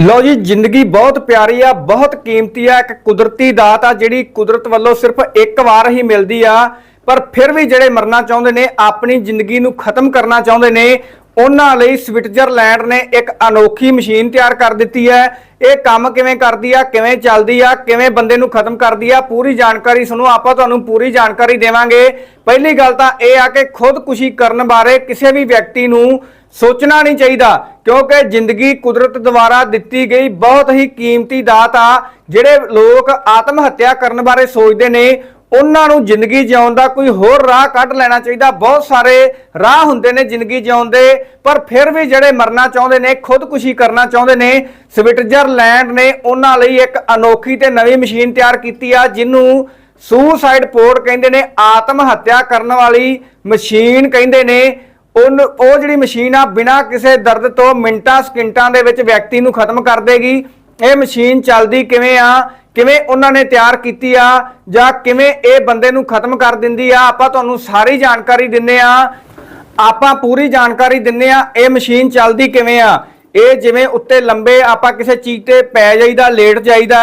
ਲੋ ਜੀ, ਜ਼ਿੰਦਗੀ ਬਹੁਤ ਪਿਆਰੀ ਆ, ਬਹੁਤ ਕੀਮਤੀ ਆ, ਇੱਕ ਕੁਦਰਤੀ ਦਾਤ ਆ, ਜਿਹੜੀ ਕੁਦਰਤ ਵੱਲੋਂ ਸਿਰਫ ਇੱਕ ਵਾਰ ਹੀ ਮਿਲਦੀ ਆ, ਪਰ ਫਿਰ ਵੀ ਜਿਹੜੇ ਮਰਨਾ ਚਾਹੁੰਦੇ ਨੇ, ਆਪਣੀ ਜ਼ਿੰਦਗੀ ਨੂੰ ਖਤਮ ਕਰਨਾ ਚਾਹੁੰਦੇ ਨੇ ਉਹਨਾਂ ਲਈ ਸਵਿਟਜ਼ਰਲੈਂਡ ਨੇ ਇੱਕ ਅਨੋਖੀ ਮਸ਼ੀਨ ਤਿਆਰ ਕਰ ਦਿੱਤੀ ਹੈ। ਇਹ ਕੰਮ ਕਿਵੇਂ ਕਰਦੀ ਆ, ਕਿਵੇਂ ਚੱਲਦੀ ਆ, ਕਿਵੇਂ ਬੰਦੇ ਨੂੰ ਖਤਮ ਕਰਦੀ ਆ, ਪੂਰੀ ਜਾਣਕਾਰੀ ਸੁਣੋ, ਆਪਾਂ ਤੁਹਾਨੂੰ ਪੂਰੀ ਜਾਣਕਾਰੀ ਦੇਵਾਂਗੇ। ਪਹਿਲੀ ਗੱਲ ਤਾਂ ਇਹ ਆ ਕਿ ਖੁਦਕੁਸ਼ੀ ਕਰਨ ਬਾਰੇ ਕਿਸੇ ਵੀ ਵਿਅਕਤੀ ਨੂੰ ਸੋਚਣਾ ਨਹੀਂ ਚਾਹੀਦਾ, ਕਿਉਂਕਿ ਜ਼ਿੰਦਗੀ ਕੁਦਰਤ ਦੁਆਰਾ ਦਿੱਤੀ ਗਈ ਬਹੁਤ ਹੀ ਕੀਮਤੀ ਦਾਤ ਆ, ਜਿਹੜੇ ਲੋਕ ਆਤਮ ਹੱਤਿਆ ਕਰਨ ਬਾਰੇ ਸੋਚਦੇ ਨੇ ਉਹਨਾਂ ਨੂੰ ਜ਼ਿੰਦਗੀ ਜਿਉਣ ਦਾ ਕੋਈ ਹੋਰ ਰਾਹ ਕੱਢ ਲੈਣਾ ਚਾਹੀਦਾ। ਬਹੁਤ ਸਾਰੇ ਰਾਹ ਹੁੰਦੇ ਨੇ ਜ਼ਿੰਦਗੀ ਜਿਉਣ ਦੇ, ਪਰ ਫਿਰ ਵੀ ਜਿਹੜੇ ਮਰਨਾ ਚਾਹੁੰਦੇ ਨੇ, ਖੁਦਕੁਸ਼ੀ ਕਰਨਾ ਚਾਹੁੰਦੇ ਨੇ, ਸਵਿਟਜ਼ਰਲੈਂਡ ਨੇ ਉਹਨਾਂ ਲਈ ਇੱਕ ਅਨੋਖੀ ਤੇ ਨਵੀਂ ਮਸ਼ੀਨ ਤਿਆਰ ਕੀਤੀ ਆ, ਜਿਹਨੂੰ ਸੂਸਾਈਡ ਪੋਰਟ ਕਹਿੰਦੇ ਨੇ, ਆਤਮ ਹੱਤਿਆ ਕਰਨ ਵਾਲੀ ਮਸ਼ੀਨ ਕਹਿੰਦੇ ਨੇ। ਉਹਨ- ਉਹ ਜਿਹੜੀ ਮਸ਼ੀਨ ਆ, ਬਿਨਾਂ ਕਿਸੇ ਦਰਦ ਤੋਂ ਮਿੰਟਾਂ ਸਕਿੰਟਾਂ ਦੇ ਵਿੱਚ ਵਿਅਕਤੀ ਨੂੰ ਖਤਮ ਕਰ ਦੇਗੀ। ਇਹ ਮਸ਼ੀਨ ਚੱਲਦੀ ਕਿਵੇਂ ਆ? ਕਿਵੇਂ ਉਹਨਾਂ ਨੇ ਤਿਆਰ ਕੀਤੀ ਆ ਜਾਂ ਕਿਵੇਂ ਇਹ ਬੰਦੇ ਨੂੰ ਖਤਮ ਕਰ ਦਿੰਦੀ ਆ? ਆਪਾਂ ਤੁਹਾਨੂੰ ਸਾਰੀ ਜਾਣਕਾਰੀ ਦਿੰਨੇ ਆ। ਆਪਾਂ ਪੂਰੀ ਜਾਣਕਾਰੀ ਦਿੰਨੇ ਆ ਇਹ ਮਸ਼ੀਨ ਚੱਲਦੀ ਕਿਵੇਂ ਆ? ਇਹ ਜਿਵੇਂ ਉੱਤੇ ਲੰਬੇ ਆਪਾਂ ਕਿਸੇ ਚੀਜ਼ ਤੇ ਪੈ ਜਾਈਦਾ ਲੇਟ ਜਾਈਦਾ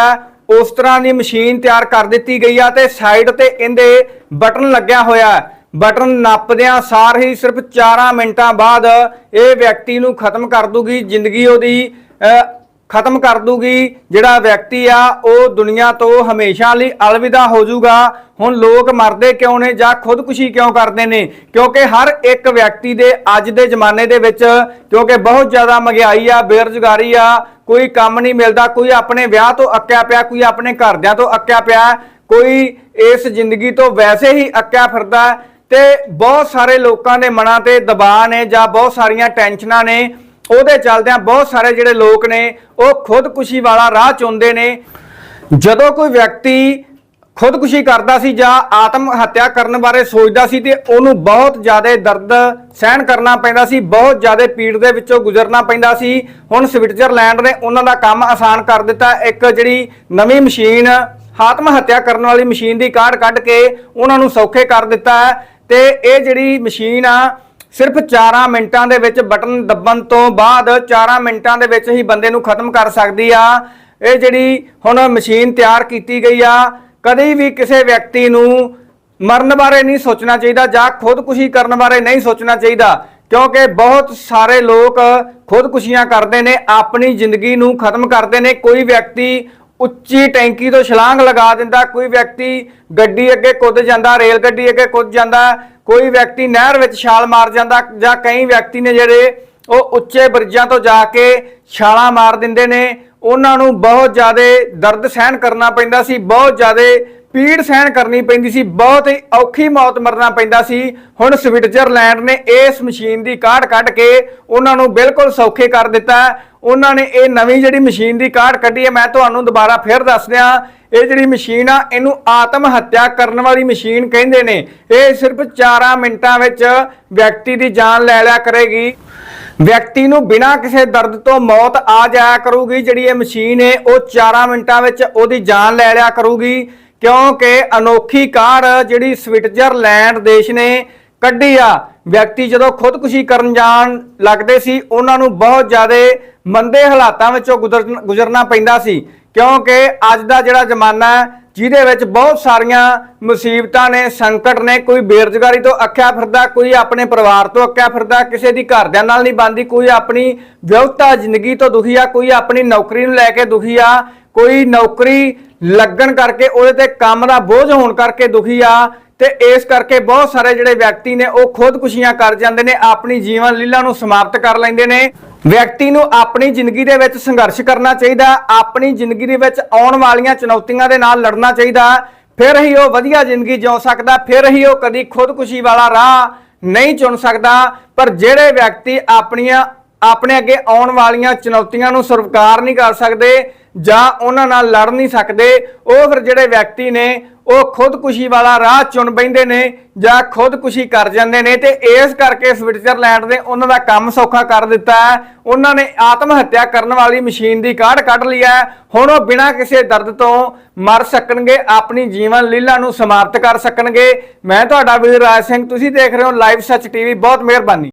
ਉਸ ਤਰ੍ਹਾਂ ਦੀ ਮਸ਼ੀਨ ਤਿਆਰ ਕਰ ਦਿੱਤੀ ਗਈ ਆ ਤੇ ਸਾਈਡ ਤੇ ਇਹਦੇ ਬਟਨ ਲੱਗਿਆ ਹੋਇਆ। ਬਟਨ ਨੱਪਦਿਆਂ ਸਾਰ ਹੀ ਸਿਰਫ 4 ਮਿੰਟਾਂ ਬਾਅਦ ਇਹ ਵਿਅਕਤੀ ਨੂੰ ਖਤਮ ਕਰ ਦੂਗੀ ਜ਼ਿੰਦਗੀ ਉਹਦੀ। ਅਹ, ਖਤਮ ਕਰ ਦੂਗੀ। ਜਿਹੜਾ ਵਿਅਕਤੀ ਆ, ਉਹ ਦੁਨੀਆ ਤੋਂ ਹਮੇਸ਼ਾ ਲਈ ਅਲਵਿਦਾ ਹੋ ਜਾਊਗਾ। ਹੁਣ ਲੋਕ ਮਰਦੇ ਕਿਉਂ ਨੇ ਜਾਂ ਖੁਦਕੁਸ਼ੀ ਕਿਉਂ ਕਰਦੇ ਨੇ? ਕਿਉਂਕਿ ਹਰ ਇੱਕ ਵਿਅਕਤੀ ਦੇ ਅੱਜ ਦੇ ਜ਼ਮਾਨੇ ਦੇ ਵਿੱਚ ਕਿਉਂਕਿ ਬਹੁਤ ਜ਼ਿਆਦਾ ਮਹਿੰਗਾਈ ਆ, ਬੇਰੁਜ਼ਗਾਰੀ ਆ, ਕੋਈ ਕੰਮ ਨਹੀਂ ਮਿਲਦਾ, ਕੋਈ ਆਪਣੇ ਵਿਆਹ ਤੋਂ ਅੱਕਿਆ ਪਿਆ, ਕੋਈ ਆਪਣੇ ਘਰਦਿਆਂ ਤੋਂ ਅੱਕਿਆ ਪਿਆ, ਕੋਈ ਇਸ ਜ਼ਿੰਦਗੀ ਤੋਂ ਵੈਸੇ ਹੀ ਅੱਕਿਆ ਫਿਰਦਾ ਹੈ। ਤੇ ਬਹੁਤ ਸਾਰੇ ਲੋਕਾਂ ਦੇ ਮਨਾਂ ਤੇ ਦਬਾਅ ਨੇ ਜਾਂ ਬਹੁਤ ਸਾਰੀਆਂ ਟੈਨਸ਼ਨਾਂ ਨੇ। ਉਹਦੇ ਚੱਲਦਿਆਂ ਬਹੁਤ ਸਾਰੇ ਜਿਹੜੇ ਲੋਕ ਨੇ, ਉਹ ਖੁਦਕੁਸ਼ੀ ਵਾਲਾ ਰਾਹ ਚੁਣਦੇ ਨੇ। ਜਦੋਂ ਕੋਈ ਵਿਅਕਤੀ ਖੁਦਕੁਸ਼ੀ ਕਰਦਾ ਸੀ ਜਾਂ ਆਤਮ ਹੱਤਿਆ ਕਰਨ ਬਾਰੇ ਸੋਚਦਾ ਸੀ ਤੇ ਉਹਨੂੰ ਬਹੁਤ ਜ਼ਿਆਦਾ ਦਰਦ ਸਹਿਣ ਕਰਨਾ ਪੈਂਦਾ ਸੀ, ਬਹੁਤ ਜ਼ਿਆਦਾ ਪੀੜ ਦੇ ਵਿੱਚੋਂ ਗੁਜ਼ਰਨਾ ਪੈਂਦਾ ਸੀ। ਹੁਣ ਸਵਿਟਜ਼ਰਲੈਂਡ ਨੇ ਉਹਨਾਂ ਦਾ ਕੰਮ ਆਸਾਨ ਕਰ ਦਿੱਤਾ। ਇੱਕ ਜਿਹੜੀ ਨਵੀਂ ਮਸ਼ੀਨ, ਆਤਮ ਹੱਤਿਆ ਕਰਨ ਵਾਲੀ ਮਸ਼ੀਨ ਦੀ ਕਾਢ ਕੱਢ ਕੇ ਉਹਨਾਂ ਨੂੰ ਸੌਖੇ ਕਰ ਦਿੱਤਾ ਹੈ। ਤੇ ਇਹ ਜਿਹੜੀ ਮਸ਼ੀਨ ਆ ਸਿਰਫ 4 ਮਿੰਟਾਂ ਦੇ ਵਿੱਚ ਬਟਨ ਦੱਬਣ ਤੋਂ ਬਾਅਦ 4 ਮਿੰਟਾਂ ਦੇ ਵਿੱਚ ਹੀ ਬੰਦੇ ਨੂੰ ਖਤਮ ਕਰ ਸਕਦੀ ਆ। ਇਹ ਜਿਹੜੀ ਹੁਣ ਮਸ਼ੀਨ ਤਿਆਰ ਕੀਤੀ ਗਈ ਆ, ਕਦੇ ਵੀ ਕਿਸੇ ਵਿਅਕਤੀ ਨੂੰ ਮਰਨ ਬਾਰੇ ਨਹੀਂ ਸੋਚਣਾ ਚਾਹੀਦਾ ਜਾਂ ਖੁਦਕੁਸ਼ੀ ਕਰਨ ਬਾਰੇ ਨਹੀਂ ਸੋਚਣਾ ਚਾਹੀਦਾ, ਕਿਉਂਕਿ ਬਹੁਤ ਸਾਰੇ ਲੋਕ ਖੁਦਕੁਸ਼ੀਆਂ ਕਰਦੇ ਨੇ, ਆਪਣੀ ਜ਼ਿੰਦਗੀ ਨੂੰ ਖਤਮ ਕਰਦੇ ਨੇ। ਕੋਈ ਵਿਅਕਤੀ ਉੱਚੀ ਟੈਂਕੀ ਤੋਂ ਛਲਾਂਗ ਲਗਾ ਦਿੰਦਾ, ਕੋਈ ਵਿਅਕਤੀ ਗੱਡੀ ਅੱਗੇ ਕੁੱਦ ਜਾਂਦਾ, ਰੇਲ ਗੱਡੀ ਅੱਗੇ ਕੁੱਦ ਜਾਂਦਾ ਕੋਈ ਵਿਅਕਤੀ ਨਹਿਰ ਵਿੱਚ ਛਾਲ ਮਾਰ ਜਾਂਦਾ ਜਾਂ ਕਈ ਵਿਅਕਤੀ ਨੇ ਜਿਹੜੇ ਉਹ ਉੱਚੇ ਬ੍ਰਿਜਾਂ ਤੋਂ ਜਾ ਕੇ ਛਾਲਾਂ ਮਾਰ ਦਿੰਦੇ ਨੇ, ਉਹਨਾਂ ਨੂੰ ਬਹੁਤ ਜ਼ਿਆਦਾ ਦਰਦ ਸਹਿਣ ਕਰਨਾ ਪੈਂਦਾ ਸੀ, ਬਹੁਤ ਜ਼ਿਆਦਾ ਪੀੜ ਸਹਿਣ ਕਰਨੀ ਪੈਂਦੀ ਸੀ, ਬਹੁਤ ਹੀ ਔਖੀ ਮੌਤ ਮਰਨਾ ਪੈਂਦਾ ਸੀ। ਹੁਣ ਸਵਿਟਜ਼ਰਲੈਂਡ ਨੇ ਇਸ ਮਸ਼ੀਨ ਦੀ ਕਾਢ ਕੱਢ ਕੇ ਉਹਨਾਂ ਨੂੰ ਬਿਲਕੁਲ ਸੌਖੇ ਕਰ ਦਿੱਤਾ। ਉਹਨਾਂ ਨੇ ਇਹ ਨਵੀਂ ਜਿਹੜੀ ਮਸ਼ੀਨ ਦੀ ਕਾਢ ਕੱਢੀ ਹੈ, ਮੈਂ ਤੁਹਾਨੂੰ ਦੁਬਾਰਾ ਫਿਰ ਦੱਸ ਦਿਆਂ, ਇਹ ਜਿਹੜੀ ਮਸ਼ੀਨ ਆ, ਇਹਨੂੰ ਆਤਮ ਹੱਤਿਆ ਕਰਨ ਵਾਲੀ ਮਸ਼ੀਨ ਕਹਿੰਦੇ ਨੇ। ਇਹ ਸਿਰਫ 4 ਮਿੰਟਾਂ ਵਿੱਚ ਵਿਅਕਤੀ ਦੀ ਜਾਨ ਲੈ ਲਿਆ ਕਰੇਗੀ। ਵਿਅਕਤੀ ਨੂੰ ਬਿਨਾਂ ਕਿਸੇ ਦਰਦ ਤੋਂ ਮੌਤ ਆ ਜਾਇਆ ਕਰੂਗੀ, ਜਿਹੜੀ ਇਹ ਮਸ਼ੀਨ ਹੈ, ਉਹ 4 ਮਿੰਟਾਂ ਵਿੱਚ ਉਹਦੀ ਜਾਨ ਲੈ ਲਿਆ ਕਰੂਗੀ। ਕਿਉਂਕਿ ਅਨੋਖੀ ਕਾਰ ਜਿਹੜੀ ਸਵਿਟਜ਼ਰਲੈਂਡ ਦੇਸ਼ ਨੇ ਕੱਢੀ ਆ, ਵਿਅਕਤੀ ਜਦੋਂ ਖੁਦਕੁਸ਼ੀ ਕਰਨ ਜਾਣ ਲੱਗਦੇ ਸੀ, ਉਹਨਾਂ ਨੂੰ ਬਹੁਤ ਜ਼ਿਆਦਾ ਮੰਦੇ ਹਾਲਾਤਾਂ ਵਿੱਚੋਂ ਗੁਜ਼ਰਨ- ਗੁਜ਼ਰਨਾ ਪੈਂਦਾ ਸੀ। ਕਿਉਂਕਿ ਅੱਜ ਦਾ ਜਿਹੜਾ ਜ਼ਮਾਨਾ ਜਿਹਦੇ ਵਿੱਚ ਬਹੁਤ ਸਾਰੀਆਂ ਮੁਸੀਬਤਾਂ ਨੇ, ਸੰਕਟ ਨੇ, ਕੋਈ ਬੇਰੁਜ਼ਗਾਰੀ ਤੋਂ ਅੱਖਿਆ ਫਿਰਦਾ, ਕੋਈ ਆਪਣੇ ਪਰਿਵਾਰ ਤੋਂ ਅੱਖਿਆ ਫਿਰਦਾ, ਕਿਸੇ ਦੀ ਘਰਦਿਆਂ ਨਾਲ ਨਹੀਂ ਬਣਦੀ, ਕੋਈ ਆਪਣੀ ਵਿਅਕਤਾ ਜ਼ਿੰਦਗੀ ਤੋਂ ਦੁਖੀ ਆ, ਕੋਈ ਆਪਣੀ ਨੌਕਰੀ ਨੂੰ ਲੈ ਕੇ ਦੁਖੀ ਆ, ਕੋਈ ਨੌਕਰੀ ਲੱਗਣ ਕਰਕੇ ਉਹਦੇ ਤੇ ਕੰਮ ਦਾ ਬੋਝ ਹੋਣ ਕਰਕੇ ਦੁਖੀ ਆ ਤੇ ਇਸ ਕਰਕੇ ਬਹੁਤ ਸਾਰੇ ਜਿਹੜੇ ਵਿਅਕਤੀ ਨੇ ਉਹ ਖੁਦਕੁਸ਼ੀਆਂ ਕਰ ਜਾਂਦੇ ਨੇ, ਆਪਣੀ ਜੀਵਨ ਲੀਲਾ ਨੂੰ ਸਮਾਪਤ ਕਰ ਲੈਂਦੇ ਨੇ। ਵਿਅਕਤੀ ਨੂੰ ਆਪਣੀ ਜ਼ਿੰਦਗੀ ਦੇ ਵਿੱਚ ਸੰਘਰਸ਼ ਕਰਨਾ ਚਾਹੀਦਾ, ਆਪਣੀ ਜ਼ਿੰਦਗੀ ਦੇ ਵਿੱਚ ਆਉਣ ਵਾਲੀਆਂ ਚੁਣੌਤੀਆਂ ਦੇ ਨਾਲ ਲੜਨਾ ਚਾਹੀਦਾ, ਫਿਰ ਹੀ ਉਹ ਵਧੀਆ ਜ਼ਿੰਦਗੀ ਜਿਉ ਸਕਦਾ, ਫਿਰ ਹੀ ਉਹ ਕਦੀ ਖੁਦਕੁਸ਼ੀ ਵਾਲਾ ਰਾਹ ਨਹੀਂ ਚੁਣ ਸਕਦਾ। ਪਰ ਜਿਹੜੇ ਵਿਅਕਤੀ ਆਪਣੀਆਂ, ਆਪਣੇ ਅੱਗੇ ਆਉਣ ਵਾਲੀਆਂ ਚੁਣੌਤੀਆਂ ਨੂੰ ਸਵੀਕਾਰ ਨਹੀਂ ਕਰ ਸਕਦੇ ਜਾਂ ਉਹਨਾਂ ਨਾਲ ਲੜ ਨਹੀਂ ਸਕਦੇ, ਉਹ ਫਿਰ ਜਿਹੜੇ ਵਿਅਕਤੀ ਨੇ, ਉਹ ਖੁਦਕੁਸ਼ੀ ਵਾਲਾ ਰਾਹ ਚੁਣ ਬੈਂਦੇ ਨੇ ਜਾਂ ਖੁਦਕੁਸ਼ੀ ਕਰ ਜਾਂਦੇ ਨੇ ਤੇ ਇਸ ਕਰਕੇ ਸਵਿਟਜ਼ਰਲੈਂਡ ਨੇ ਉਹਨਾਂ ਦਾ ਕੰਮ ਸੌਖਾ ਕਰ ਦਿੱਤਾ ਹੈ। ਉਹਨਾਂ ਨੇ ਆਤਮ ਹੱਤਿਆ ਕਰਨ ਵਾਲੀ ਮਸ਼ੀਨ ਦੀ ਕਾਢ ਕੱਢ ਲਈ ਹੈ। ਹੁਣ ਉਹ ਬਿਨਾਂ ਕਿਸੇ ਦਰਦ ਤੋਂ ਮਰ ਸਕਣਗੇ, ਆਪਣੀ ਜੀਵਨ ਲੀਲਾ ਨੂੰ ਸਮਾਪਤ ਕਰ ਸਕਣਗੇ। ਮੈਂ ਤੁਹਾਡਾ ਵੀਰ ਰਾਜ ਸਿੰਘ, ਤੁਸੀਂ ਦੇਖ ਰਹੇ ਹੋ ਲਾਈਵ ਸੱਚ ਟੀਵੀ, ਬਹੁਤ ਮਿਹਰਬਾਨੀ।